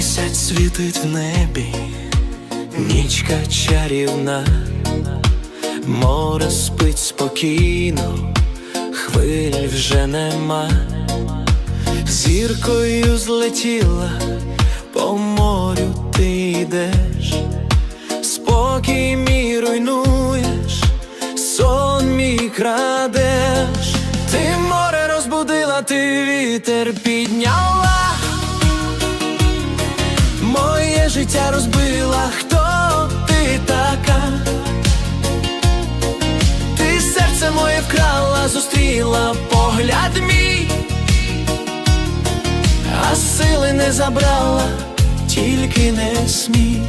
в небі, нічка чарівна, море спить спокійно, хвиль вже нема, зіркою злетіла, по морю ти йдеш, спокій мій руйнуєш, сон мій крадеш, ти море розбудила, ти вітер підняла. Життя розбила, хто ти така? Ти серце моє вкрала, зустріла погляд мій, а сили не забрала, тільки не смій.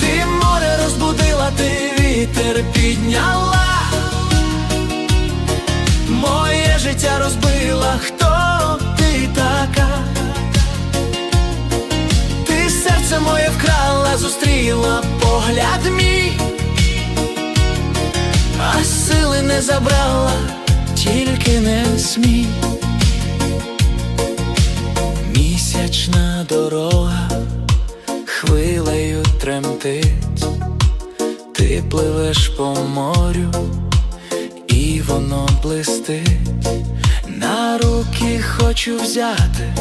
Ти море розбудила, ти вітер підняла, погляд а сили не забрала, тільки не смій. Місячна дорога хвилею тремтить, ти пливеш по морю, і воно блистить, на руки хочу взяти,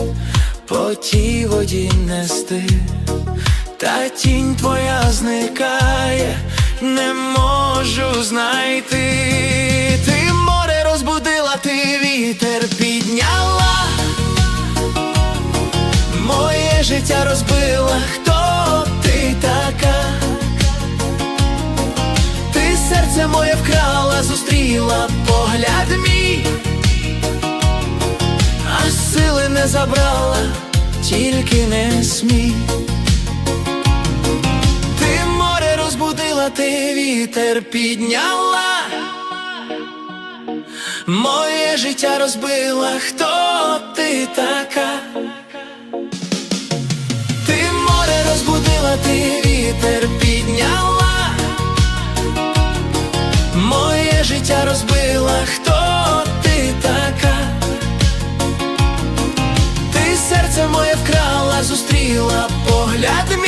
по тій воді нести, та тінь твоя не можу знайти. Ти море розбудила, ти вітер підняла. Моє життя розбила, хто ти така? Ти серце моє вкрала, зустріла погляд мій, а сили не забрала, тільки не смій. Ти вітер підняла. Моє життя розбила, хто ти така? Ти море розбудила, ти вітер підняла, моє життя розбила, хто ти така? Ти серце моє вкрала, зустріла погляд мій,